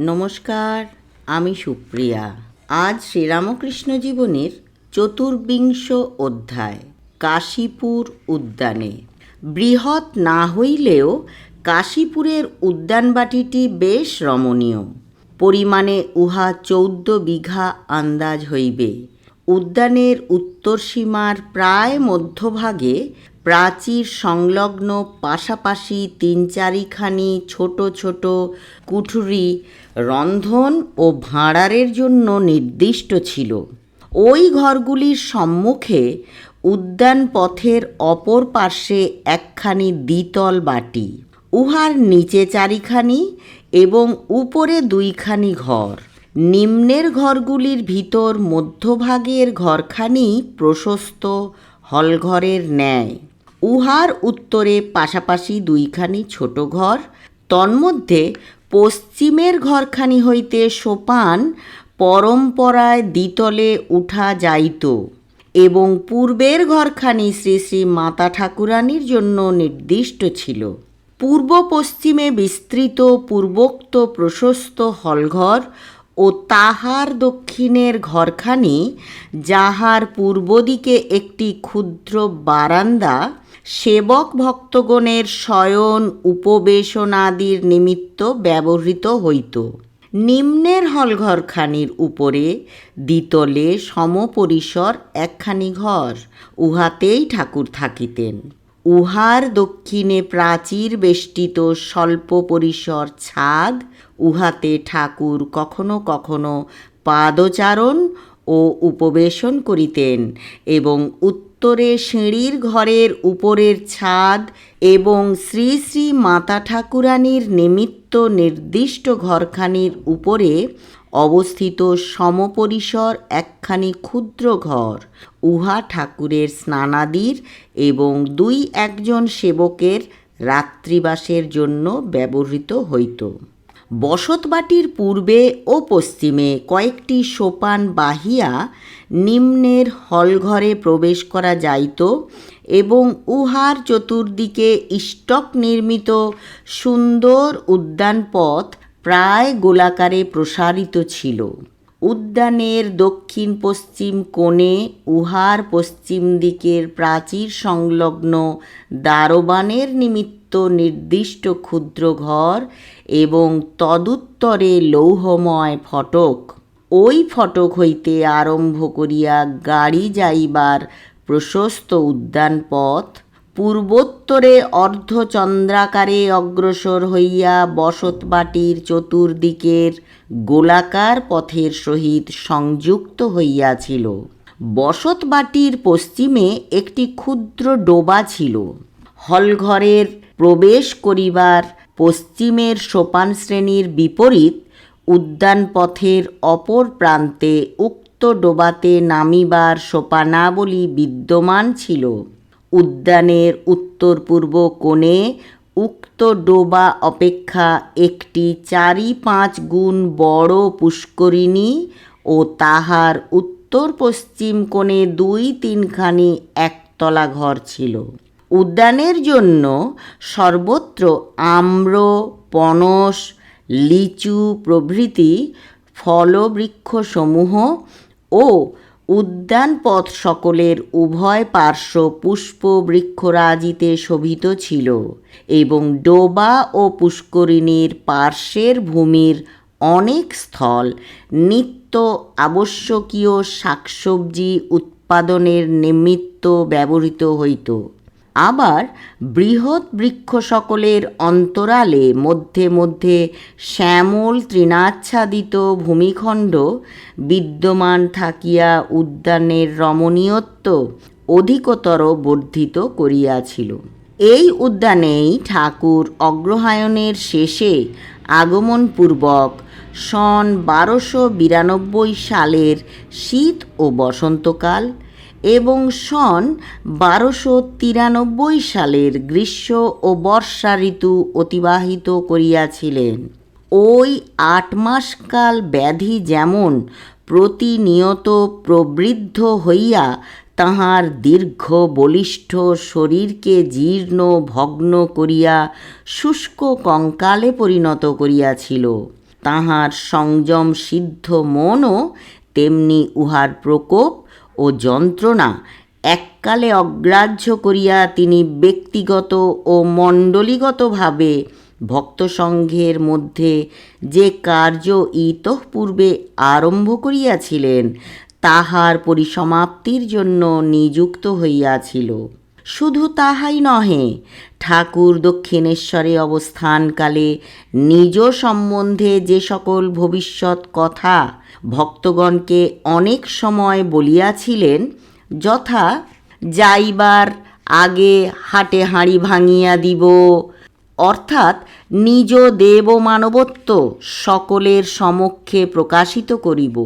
নমস্কার, আমি সুপ্রিয়া। আজ শ্রীরামকৃষ্ণ জীবনের চতুর্বিংশ অধ্যায়, কাশীপুর উদ্যানে। বৃহৎ না হইলেও কাশীপুরের উদ্যানবাটিটি বেশ রমণীয়। পরিমাণে উহা চৌদ্দ বিঘা আন্দাজ হইবে। উদ্যানের উত্তর সীমার প্রায় মধ্যভাগে প্রাচীর সংলগ্ন পাশাপাশি তিন চারিখানি ছোট ছোট কুঠুরি, রন্ধন ও ভাঁড়ারের জন্য নির্দিষ্ট ছিল। ওই ঘরগুলির সম্মুখে উদ্যান পথের অপর পার্শ্বে একখানি দ্বিতল বাটি। উহার নিচে চারিখানি এবং উপরে দুইখানি ঘর। নিম্নের ঘরগুলির ভিতর মধ্যভাগের ঘরখানি প্রশস্ত, হলঘরের ন্যায়। উহার উত্তরে পাশাপাশি দুইখানি ছোট ঘর, তন্মধ্যে পশ্চিমের ঘরখানি হইতে সোপান পরম্পরায় দ্বিতলে উঠা যাইত এবং পূর্বের ঘরখানি শ্রী শ্রী মাতা ঠাকুরানীর জন্য নির্দিষ্ট ছিল। পূর্ব পশ্চিমে বিস্তৃত পূর্বোক্ত প্রশস্ত হলঘর ও তাহার দক্ষিণের ঘরখানি, যাহার পূর্ব দিকে একটি ক্ষুদ্র বারান্দা সেবক ভক্তগণের শয়ন উপবেশনাদির নিমিত্ত ব্যবহৃত হইত। নিম্নের হলঘরখানির উপরে দ্বিতলে সমপরিসর একখানি ঘর, উহাতেই ঠাকুর থাকিতেন। উহার দক্ষিণে প্রাচীর বেষ্টিত স্বল্প পরিসর ছাদ, উহাতে ঠাকুর কখনো কখনো পাদচারণ ও উপবেশন করিতেন এবং উত্তরে সিঁড়ির ঘরের উপরের ছাদ এবং শ্রী শ্রী মাতা ঠাকুরানীর নিমিত্ত নির্দিষ্ট ঘরখানির উপরে অবস্থিত সমপরিসর একখানি ক্ষুদ্র ঘর। উহা ঠাকুরের স্নানাদির এবং দুই একজন সেবকের রাত্রিবাসের জন্য ব্যবহৃত হইত। বসতবাটির পূর্বে ও পশ্চিমে কয়েকটি সোপান বাহিয়া নিম্নের হলঘরে প্রবেশ করা যাইত এবং উহার চতুর্দিকে ইষ্টক নির্মিত সুন্দর উদ্যানপথ প্রায় গোলাকারে প্রসারিত ছিল। উদ্যানের দক্ষিণ পশ্চিম কোণে, উহার পশ্চিম দিকের প্রাচীর সংলগ্ন দারোবানের নিমিত্ত নির্দিষ্ট ক্ষুদ্র ঘর এবং তদুত্তরে লৌহময় ফটক। ওই ফটক হইতে আরম্ভ করিয়া গাড়ি যাইবার প্রশস্ত উদ্যানপথ পূর্বোত্তরে অর্ধচন্দ্রাকারে অগ্রসর হইয়া বসতবাটির চতুর্দিকের গোলাকার পথের সহিত সংযুক্ত হইয়াছিল। বসতবাটির পশ্চিমে একটি ক্ষুদ্র ডোবা ছিল। হলঘরের প্রবেশ করিবার পশ্চিমের সোপান শ্রেণির বিপরীত উদ্যানপথের অপর প্রান্তে উক্ত ডোবাতে নামিবার সোপানাবলী বিদ্যমান ছিল। উদ্যানের উত্তর পূর্ব কোণে উক্ত ডোবা অপেক্ষা একটি চারি পাঁচ গুণ বড় পুষ্করিণী ও তাহার উত্তর পশ্চিম কোণে দুই তিনখানি একতলা ঘর ছিল। উদ্যানের জন্য সর্বত্র আম্র পনস লিচু প্রভৃতি ফলবৃক্ষসমূহ ও উদ্যান পথ সকলের উভয় পার্শ্ব পুষ্প বৃক্ষরাজিতে শোভিত ছিল এবং ডোবা ও পুষ্করিণীর পার্শ্বের ভূমির অনেক স্থল নিত্য আবশ্যকীয় শাকসবজি উৎপাদনের নিমিত্ত ব্যবহৃত হইত। আবার বৃহৎ বৃক্ষ সকলের অন্তরালে মধ্যে মধ্যে শ্যামল তৃণাচ্ছাদিত ভূমিখণ্ড বিদ্যমান থাকিয়া উদ্যানের রমণীয়ত্ব অধিকতর বর্ধিত করিয়াছিল। এই উদ্যানেই ঠাকুর অগ্রহায়ণের শেষে আগমনপূর্বক সন বারোশো বিরানব্বই সালের শীত ও বসন্তকাল এবং সন বারোশো তিরানব্বই সালের গ্রীষ্ম ও বর্ষা ঋতু অতিবাহিত করিয়াছিলেন। ওই আট মাসকাল ব্যাধি যেমন প্রতিনিয়ত প্রবৃদ্ধ হইয়া তাহার দীর্ঘ বলিষ্ঠ শরীরকে জীর্ণ ভগ্ন করিয়া শুষ্ক কঙ্কালে পরিণত করিয়াছিল। তাহার সংযম সিদ্ধ মনও তেমনি উহার প্রকোপ ও যন্ত্রণা এককালে অগ্রাহ্য করিয়া তিনি ব্যক্তিগত ও মণ্ডলীগতভাবে ভক্তসংঘের মধ্যে যে কার্য ইতঃপূর্বে আরম্ভ করিয়াছিলেন, তাহার পরিসমাপ্তির জন্য নিযুক্ত হইয়াছিল। শুধু তাহাই নহে, ঠাকুর দক্ষিণেশ্বরে অবস্থানকালে নিজ সম্বন্ধে যে সকল ভবিষ্যৎ কথা ভক্তগণকে অনেক সময় বলিয়াছিলেন, যথা যাইবার আগে হাটে হাঁড়ি ভাঙিয়া দিব। অর্থাৎ নিজ দেব মানবত্ব সকলের সমক্ষে প্রকাশিত করিব।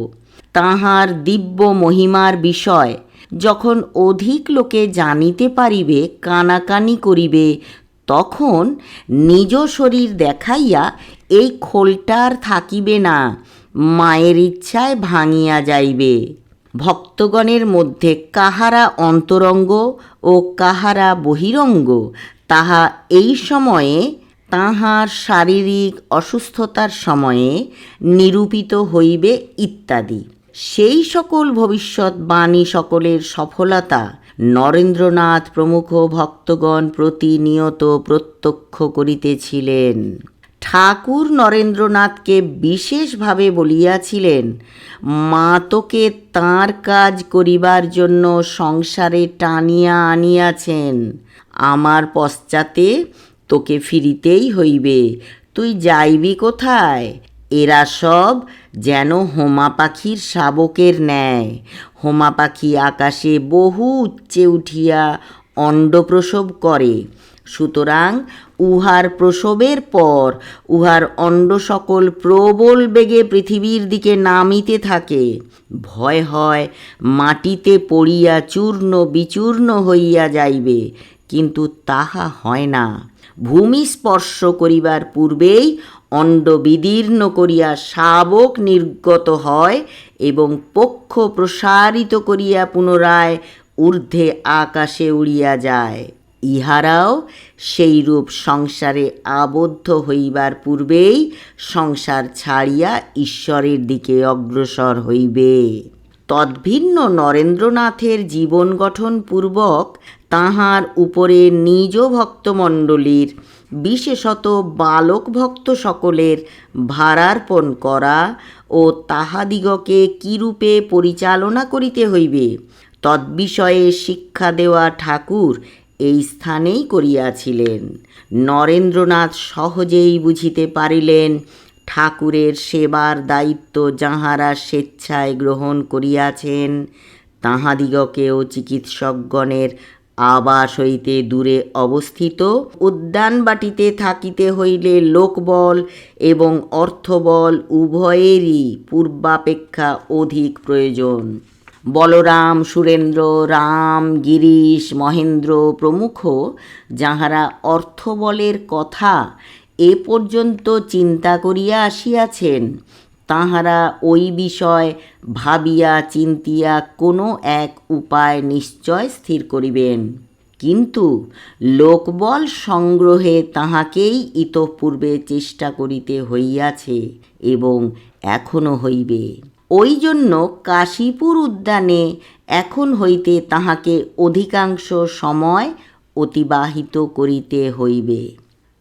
তাহার দিব্য মহিমার বিষয় যখন অধিক লোকে জানিতে পারিবে, কানাকানি করিবে, তখন নিজ শরীর দেখাইয়া এই খোলটার থাকিবে না। মায়ের ইচ্ছায় ভাঙিয়া যাইবে। ভক্তগণের মধ্যে কাহারা অন্তরঙ্গ ও কাহারা বহিরঙ্গ, তাহা এই সময়ে তাহার শারীরিক অসুস্থতার সময়ে নিরূপিত হইবে ইত্যাদি। সেই সকল ভবিষ্যৎ বাণী সকলের সফলতা নরেন্দ্রনাথ প্রমুখ ভক্তগণ প্রতিনিয়ত প্রত্যক্ষ করিতেছিলেন। ঠাকুর নরেন্দ্রনাথকে বিশেষভাবে বলিয়াছিলেন, মা তোকে তাঁর কাজ করিবার জন্য সংসারে টানিয়া আনিয়াছেন। আমার পশ্চাতে তোকে ফিরিতেই হইবে। তুই যাইবি কোথায়? এরা সব যেন হোমা পাখির শাবকের ন্যায়। হোমা পাখি আকাশে বহু উচ্চে উঠিয়া অণ্ডপ্রসব করে। সুতরাং উহার প্রসবের পর উহার অণ্ড সকল প্রবল বেগে পৃথিবীর দিকে নামিতে থাকে। ভয় হয়, মাটিতে পড়িয়া চূর্ণ বিচূর্ণ হইয়া যাইবে, কিন্তু তাহা হয় না। ভূমি স্পর্শ করিবার পূর্বেই অণ্ড বিদীর্ণ করিয়া শাবক নির্গত হয় এবং পক্ষ প্রসারিত করিয়া পুনরায় ঊর্ধ্বে আকাশে উড়িয়া যায়। ইহারাও সেইরূপ সংসারে আবদ্ধ হইবার পূর্বেই সংসার ছাড়িয়া ঈশ্বরের দিকে অগ্রসর হইবে। তদ্ভিন্ন নরেন্দ্রনাথের জীবন গঠন পূর্বক তাহার উপরে নিজ ভক্তমণ্ডলীর, বিশেষত বালক ভক্ত সকলের ভারার্পণ করা ও তাহাদিগকে কিরূপে পরিচালনা করিতে হইবে, তদ্বিষয়ে শিক্ষা দেওয়া ঠাকুর এই স্থানেই করিয়াছিলেন। নরেন্দ্রনাথ সহজেই বুঝিতে পারিলেন, ঠাকুরের সেবার দায়িত্ব যাহারা স্বেচ্ছায় গ্রহণ করিয়াছেন, তাহাদিগকেও চিকিৎসকগণের আবাস হইতে দূরে অবস্থিত। উদ্যানবাটিতে থাকিতে হইলে লোকবল এবং অর্থবল উভয়েরই পূর্বাপেক্ষা অধিক প্রয়োজন। বলরাম, সুরেন্দ্র, রাম, গিরিশ, মহেন্দ্র প্রমুখ, যাহারা অর্থবলের কথা এ পর্যন্ত চিন্তা করিয়া আসিয়াছেন, তাহারা ওই বিষয় ভাবিয়া চিন্তিয়া কোনো এক উপায় নিশ্চয় স্থির করিবেন। কিন্তু লোকবল সংগ্রহে তাহাকেই ইতঃপূর্বে চেষ্টা করিতে হইয়াছে এবং এখনও হইবে। ওই জন্য কাশীপুর উদ্যানে এখন হইতে তাহাকে অধিকাংশ সময় অতিবাহিত করিতে হইবে।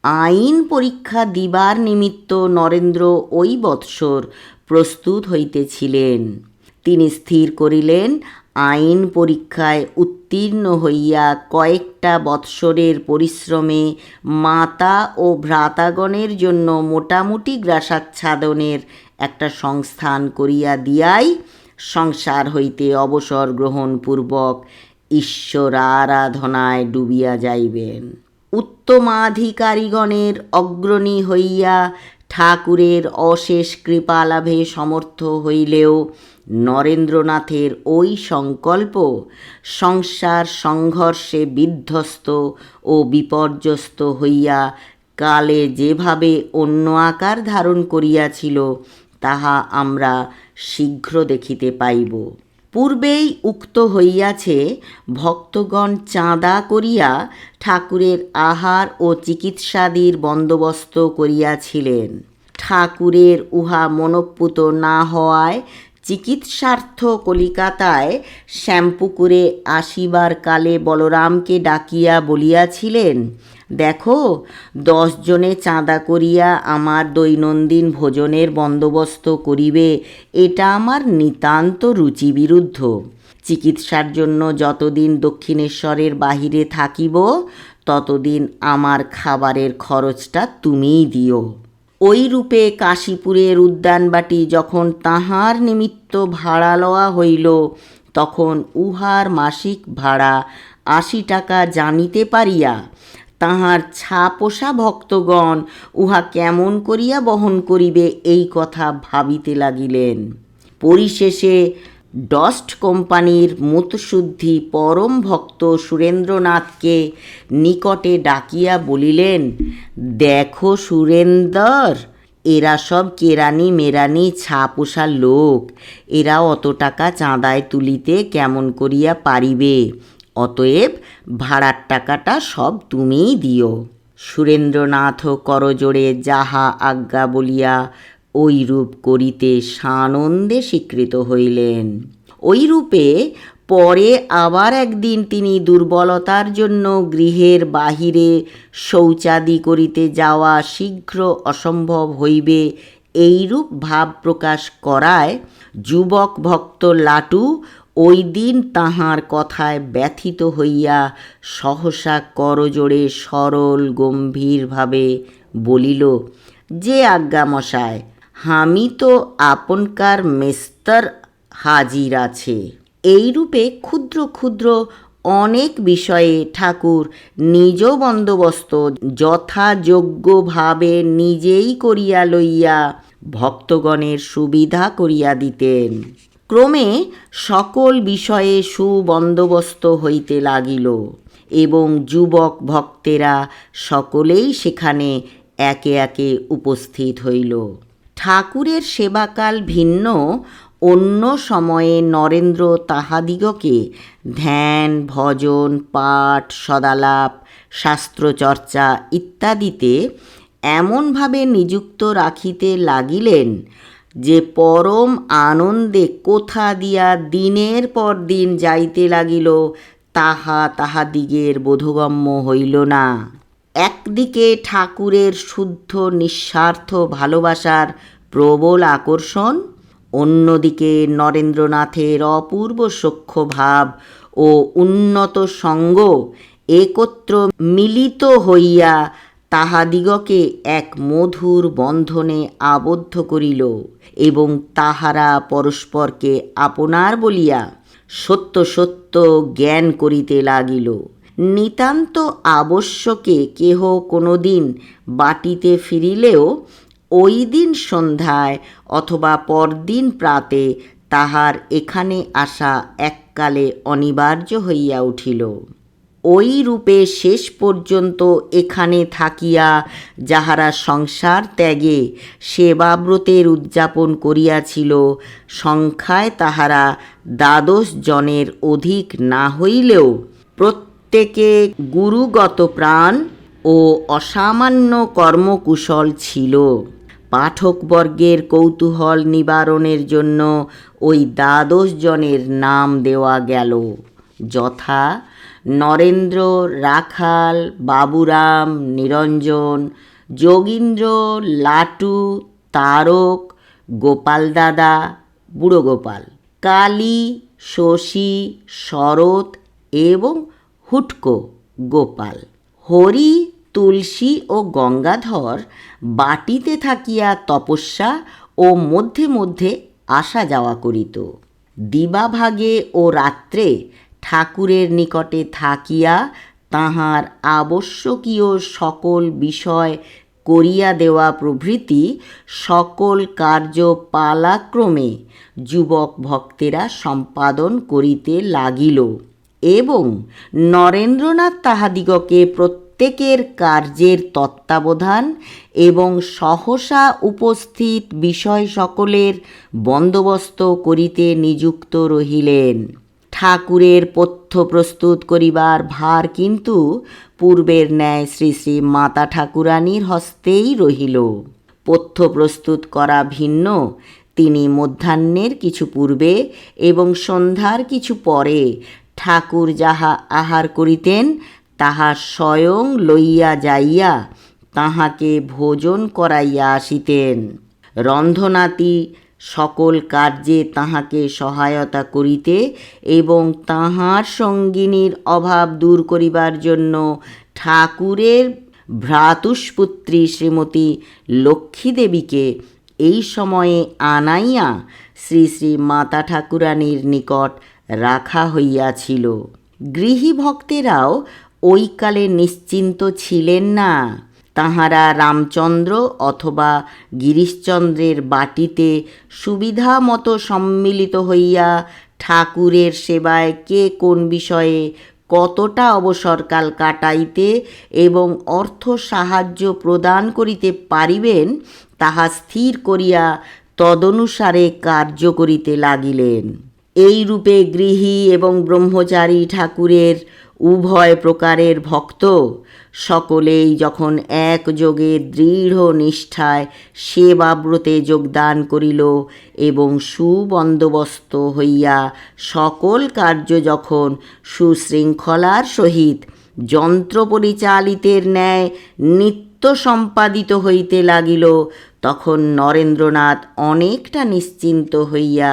আইন পরীক্ষা দিবার নিমিত্ত নরেন্দ্র ওই বৎসর প্রস্তুত হইতেছিলেন। তিনি স্থির করিলেন আইন পরীক্ষায় উত্তীর্ণ হইয়া কয়েকটা বৎসরের পরিশ্রমে মাতা ও ভ্রাতাগণের জন্য মোটামুটি গ্রাসাচ্ছাদনের একটা সংস্থান করিয়া দিয়াই সংসার হইতে অবসর গ্রহণপূর্বক ঈশ্বর আরাধনায় ডুবিয়া যাইবেন। উত্তমাধিকারীগণের অগ্রণী হইয়া ঠাকুরের অশেষ কৃপালাভে সমর্থ হইলেও নরেন্দ্রনাথের ওই সংকল্প সংসার সংঘর্ষে বিধ্বস্ত ও বিপর্যস্ত হইয়া কালে যেভাবে অন্য আকার ধারণ করিয়াছিল, তাহা আমরা শীঘ্র দেখিতে পাইব। পূর্বেই উক্ত হইয়াছে, ভক্তগণ চাঁদা করিয়া ঠাকুরের আহার ও চিকিৎসাদির বন্দোবস্ত করিয়াছিলেন। ঠাকুরের উহা মনপ্পুত না হওয়ায় চিকিৎসার্থ কলিকাতায় শ্যামপুকুরে আসিবার কালে বলরামকে ডাকিয়া বলিয়াছিলেন, দেখো, দশ জনে চাঁদা করিয়া আমার দৈনন্দিন ভোজনের বন্দোবস্ত করিবে, এটা আমার নিতান্ত রুচিবিরুদ্ধ। চিকিৎসার জন্য যতদিন দক্ষিণেশ্বরের বাহিরে থাকিব, ততদিন আমার খাবারের খরচটা তুমিই দিও। ওই রূপে কাশীপুরের উদ্যানবাটি যখন তাহার নিমিত্ত ভাড়া লওয়া হইল, তখন উহার মাসিক ভাড়া আশি টাকা জানিতে পারিয়া তাহার ছাপোষা ভক্তগণ উহা কেমন করিয়া বহন করিবে এই কথা ভাবিতে লাগিলেন। পরিশেষে ডস্ট কোম্পানির মুতশুদ্ধি পরম ভক্ত সুরেন্দ্রনাথকে নিকটে ডাকিয়া বলিলেন, দেখো সুরেন্দর, এরা সব কেরানি মেরানি ছাপোষা লোক। এরা অত টাকা চাঁদায় তুলিতে কেমন করিয়া পারিবে? অতএব ভাড়ার টাকাটা সব তুমিই দিও। সুরেন্দ্রনাথ করজোড়ে যাহা আজ্ঞা বলিয়া ঐরূপ করিতে সানন্দে স্বীকৃত হইলেন। ওইরূপে পরে আবার একদিন তিনি দুর্বলতার জন্য গৃহের বাহিরে শৌচাদি করিতে যাওয়া শীঘ্র অসম্ভব হইবে এইরূপ ভাব প্রকাশ করায় যুবক ভক্ত লাটু ওই দিন তাহার কথায় ব্যথিত হইয়া সহসা করজোড়ে সরল গম্ভীরভাবে বলিল, যে আজ্ঞামশায় হামি তো আপনকার মেস্তর হাজির আছে। এইরূপে ক্ষুদ্র ক্ষুদ্র অনেক বিষয়ে ঠাকুর নিজ বন্দোবস্ত যথাযোগ্যভাবে নিজেই করিয়া লইয়া ভক্তগণের সুবিধা করিয়া দিতেন। ক্রমে সকল বিষয়ে সুবন্দোবস্ত হইতে লাগিল এবং যুবক ভক্তেরা সকলেই সেখানে একে একে উপস্থিত হইল। ঠাকুরের সেবাকাল ভিন্ন, অন্য সময়ে নরেন্দ্র তাহাদিগকে ধ্যান, ভজন, পাঠ, সদালাপ, শাস্ত্রচর্চা ইত্যাদিতে এমনভাবে নিযুক্ত রাখিতে লাগিলেন যে পরম আনন্দে কোথা দিয়া দিনের পর দিন যাইতে লাগিল, তাহা তাহাদিগের বোধগম্য হইল না। একদিকে ঠাকুরের শুদ্ধ, নিঃস্বার্থ ভালোবাসার প্রবল আকর্ষণ, অন্যদিকে নরেন্দ্রনাথের অপূর্ব সখ্য ভাব ও উন্নত সঙ্গ একত্র মিলিত হইয়া তাহাদিগকে এক মধুর বন্ধনে আবদ্ধ করিল এবং তাহারা পরস্পরকে আপনার বলিয়া সত্য সত্য জ্ঞান করিতে লাগিল। নিতান্ত আবশ্যকে কেহ কোনোদিন বাটিতে ফিরিলেও ওই দিন সন্ধ্যায় অথবা পরদিন প্রাতে তাহার এখানে আসা এককালে অনিবার্য হইয়া উঠিল। ওই রূপে শেষ পর্যন্ত এখানে থাকিয়া যাহারা সংসার ত্যাগে, সেবাব্রতের উদযাপন করিয়াছিল, সংখ্যায় তাহারা দ্বাদশ জনের অধিক না হইলেও প্রত্যেকে গুরুগত প্রাণ ও অসামান্য কর্মকুশল ছিল। পাঠকবর্গের কৌতূহল নিবারণের জন্য ওই দ্বাদশ জনের নাম দেওয়া গেল, যথা নরেন্দ্র, রাখাল, বাবুরাম, নিরঞ্জন, যোগীন্দ্র, লাটু, তারক, গোপাল দাদা কালী, শশী, শরৎ এবং হুটকো, গোপাল। হরি, তুলসী ও গঙ্গাধর বাটিতে থাকিয়া তপস্যা ও মধ্যে মধ্যে আসা যাওয়া করিত। দিবাভাগে ও রাত্রে ঠাকুরের নিকটে থাকিয়া তাহার আবশ্যকীয় সকল বিষয় করিয়া দেওয়া প্রভৃতি সকল কার্য পালাক্রমে যুবক ভক্তেরা সম্পাদন করিতে লাগিল। এবং নরেন্দ্রনাথ তাহাদিগকে প্রত্যেকের কার্যের তত্ত্বাবধান এবং সহসা উপস্থিত বিষয় সকলের বন্দোবস্ত করিতে নিযুক্ত রহিলেন। ঠাকুরের পথ্য প্রস্তুত করিবার ভার কিন্তু পূর্বের ন্যায় শ্রী শ্রী মাতা ঠাকুরানীর হস্তেই রহিল। পথ্য প্রস্তুত করা ভিন্ন। তিনি মধ্যাহ্নের কিছু পূর্বে এবং সন্ধ্যার কিছু পরে ঠাকুর যাহা আহার করিতেন তাহা স্বয়ং লইয়া যাইয়া তাহাকে ভোজন করাইয়া আসিতেন। রন্ধনাতি সকল কার্যে তাহাকে সহায়তা করিতে এবং তাহার সঙ্গিনীর অভাব দূর করিবার জন্য ঠাকুরের ভ্রাতুষ্পুত্রী শ্রীমতী লক্ষ্মী দেবীকে এই সময়ে আনাইয়া শ্রী শ্রী মাতা ঠাকুরানীর নিকট রাখা হইয়াছিল। গৃহী ভক্তেরাও ওই কালে নিশ্চিন্ত ছিলেন না। তাহারা রামচন্দ্র অথবা গিরিশচন্দ্রের বাটিতে সুবিধা মতো সম্মিলিত হইয়া ঠাকুরের সেবায় কে কোন বিষয়ে কতটা অবসরকাল কাটাইতে এবং অর্থ সাহায্য প্রদান করিতে পারিবেন, তাহা স্থির করিয়া তদনুসারে কার্য করিতে লাগিলেন। এই রূপে গৃহী এবং ব্রহ্মচারী ঠাকুরের উভয় প্রকারের ভক্ত। সকলেই যখন একযোগে দৃঢ় নিষ্ঠায় সেবাব্রতে যোগদান করিল এবং সুবন্দোবস্ত হইয়া সকল কার্য যখন সুশৃঙ্খলার সহিত যন্ত্র পরিচালিতের ন্যায় নিত্য সম্পাদিত হইতে লাগিল, তখন নরেন্দ্রনাথ অনেকটা নিশ্চিন্ত হইয়া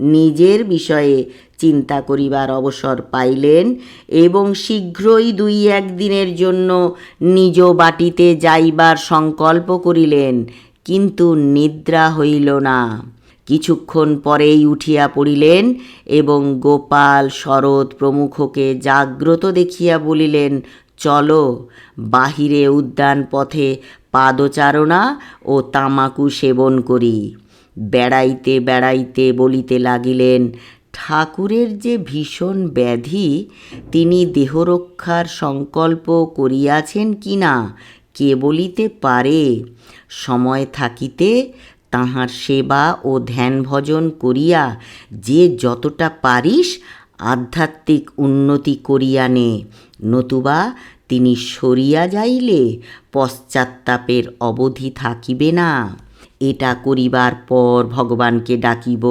নিজের বিষয়ে চিন্তা করিবার অবসর পাইলেন এবং শীঘ্রই দুই একদিনের জন্য নিজ বাটিতে যাইবার সংকল্প করিলেন, কিন্তু নিদ্রা হইল না। কিছুক্ষণ পরেই উঠিয়া পড়িলেন এবং গোপাল শরৎ প্রমুখকে জাগ্রত দেখিয়া বলিলেন, চলো, বাহিরে উদ্যান পথে পাদচারণা ও তামাকু সেবন করি। বেড়াইতে বেড়াইতে বলিতে লাগিলেন, ঠাকুরের যে ভীষণ ব্যাধি, তিনি দেহরক্ষার সংকল্প করিয়াছেন কি না, কে বলিতে পারে? সময় থাকিতে তাহার সেবা ও ধ্যান ভজন করিয়া যে যতটা পারিস আধ্যাত্মিক উন্নতি করিয়া নে, নতুবা তিনি সরিয়া যাইলে পশ্চাত্তাপের অবধি থাকিবে না। এটা করিবার পর ভগবানকে ডাকিব,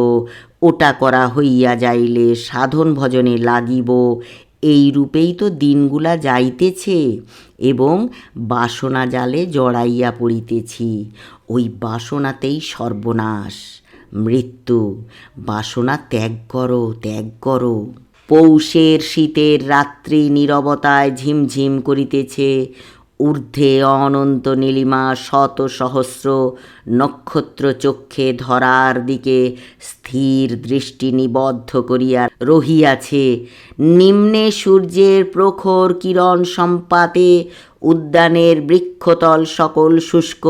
ওটা করা হইয়া যাইলে সাধন ভজনে লাগিব। এই রূপেই তো দিনগুলা যাইতেছে এবং বাসনা জালে জড়াইয়া পড়িতেছি। ওই বাসনাতেই সর্বনাশ। মৃত্যু। বাসনা ত্যাগ করো ত্যাগ করো। পৌষের শীতের রাত্রি নীরবতায় ঝিমঝিম করিতেছে। ঊর্ধ্বে অনন্ত নীলিমা শত সহস্র নক্ষত্র চক্ষে ধরার দিকে স্থির দৃষ্টি নিবদ্ধ করিয়া রহিয়াছে। নিম্নে সূর্যের প্রখর কিরণ সম্পাতে উদ্যানের বৃক্ষতল সকল শুষ্ক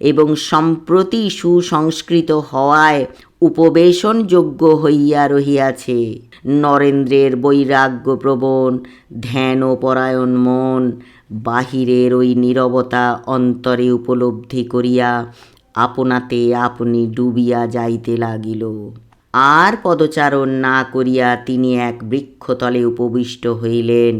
এবং সম্প্রতি সুসংস্কৃত হওয়ায় উপবেশনযোগ্য হইয়া রহিয়াছে। নরেন্দ্রের বৈরাগ্যপ্রবণ ধ্যানপরায়ণ মন বাহিরের ওই নীরবতা অন্তরে উপলব্ধি করিয়া আপনাতে আপনি ডুবিয়া যাইতে লাগিল। আর পদচারণ না করিয়া তিনি এক বৃক্ষতলে উপবিষ্ট হইলেন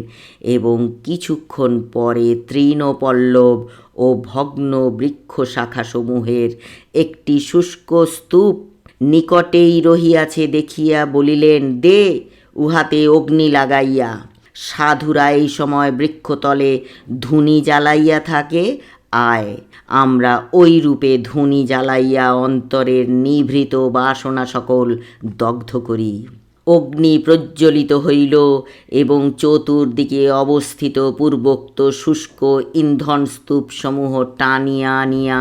এবং কিছুক্ষণ পরে তৃণপল্লব ও ভগ্ন বৃক্ষ শাখাসমূহের একটি শুষ্ক স্তূপ নিকটেই রহিয়াছে দেখিয়া বলিলেন, দে উহাতে অগ্নি লাগাইয়া। সাধুরা এই সময় বৃক্ষতলে ধুনি জ্বালাইয়া থাকে। আয়, আমরা ওই রূপে ধুনি জ্বালাইয়া অন্তরের নিভৃত বাসনা সকল দগ্ধ করি। অগ্নি প্রজ্জ্বলিত হইল এবং চতুর্দিকে অবস্থিত পূর্বোক্ত শুষ্ক ইন্ধন স্তূপসমূহ টানিয়া আনিয়া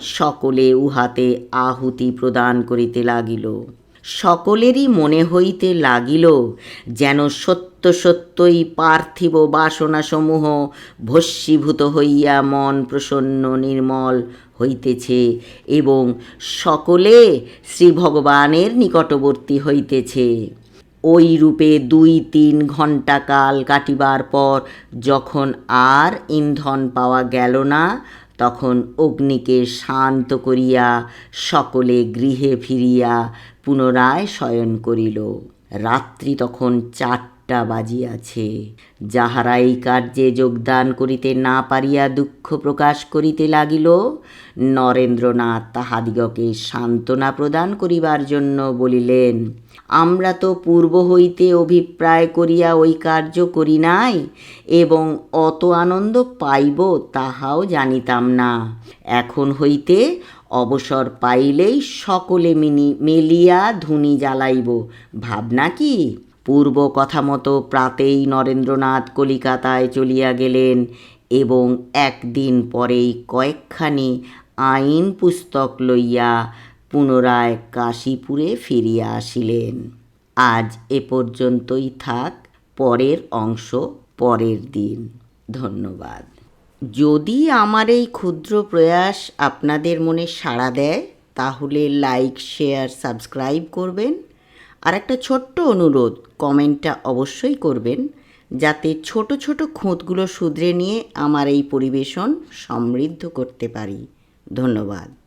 সকলে উহাতে আহুতি প্রদান করিতে লাগিল। সকলেরই মনে হইতে লাগিল যেন সত্য সত্যই পার্থিব বাসনাসমূহ ভস্মীভূত হইয়া মন প্রসন্ন নির্মল হইতেছে এবং সকলে শ্রী ভগবানের নিকটবর্তী হইতেছে। ওই রূপে দুই তিন ঘণ্টা কাল কাটিবার পর যখন আর ইন্ধন পাওয়া গেল না, তখন অগ্নিকে শান্ত করিয়া সকলে গৃহে ফিরিয়া পুনরায় শয়ন করিল। রাত্রি তখন চারটা ঘণ্টা বাজিয়াছে। যাহারা এই কার্যে যোগদান করিতে না পারিয়া দুঃখ প্রকাশ করিতে লাগিল, নরেন্দ্রনাথ তাহাদিগকে সান্ত্বনা প্রদান করিবার জন্য বলিলেন, আমরা তো পূর্ব হইতে অভিপ্রায় করিয়া ওই কার্য করি নাই, এবং অত আনন্দ পাইব তাহাও জানিতাম না। এখন হইতে অবসর পাইলেই সকলে মিনি, মেলিয়া ধুনি জ্বালাইব। ভাবনা কি? পূর্ব কথা মতো প্রাতেই নরেন্দ্রনাথ কলিকাতায় চলিয়া গেলেন এবং একদিন পরেই কয়েকখানি আইন পুস্তক লইয়া পুনরায় কাশীপুরে ফিরিয়া আসিলেন। আজ এ পর্যন্তই থাক, পরের অংশ পরের দিন। ধন্যবাদ। যদি আমার এই ক্ষুদ্র প্রয়াস আপনাদের মনে সাড়া দেয়, তাহলে লাইক, শেয়ার, সাবস্ক্রাইব করবেন। আর একটা ছোট্ট অনুরোধ, কমেন্টটা অবশ্যই করবেন যাতে ছোট ছোট খুঁতগুলো শুধরে নিয়ে আমার এই পরিবেশন সমৃদ্ধ করতে পারি। ধন্যবাদ।